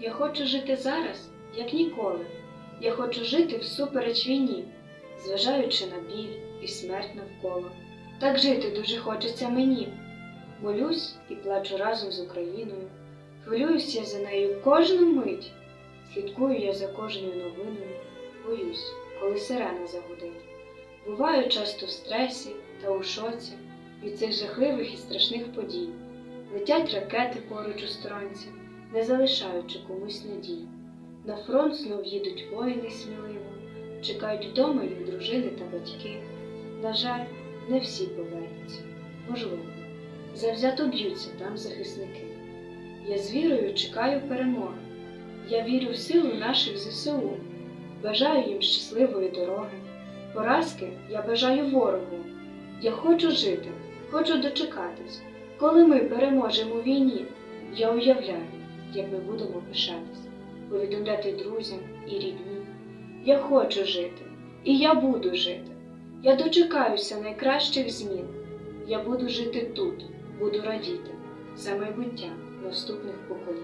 Я хочу жити зараз, як ніколи. Я хочу жити всупереч війні, зважаючи на біль і смерть навколо. Так жити дуже хочеться мені. Молюсь і плачу разом з Україною. Хвилююсь я за нею кожну мить. Слідкую я за кожною новиною. Боюсь, коли сирена загудить. Буваю часто в стресі та у шоці від цих жахливих і страшних подій. Летять ракети поруч у сторонці, не залишаючи комусь надій. На фронт знов їдуть воїни сміливо, чекають вдома їх дружини та батьки. На жаль, не всі повернуться, можливо, завзято б'ються там захисники. Я з вірою чекаю перемоги. Я вірю в силу наших ЗСУ, бажаю їм щасливої дороги. Поразки я бажаю ворогу. Я хочу жити, хочу дочекатись. Коли ми переможемо війні, я уявляю, як ми будемо пишатись, повідомляти друзям і рідні. Я хочу жити, і я буду жити. Я дочекаюся найкращих змін. Я буду жити тут, буду радіти за майбуття наступних поколінь.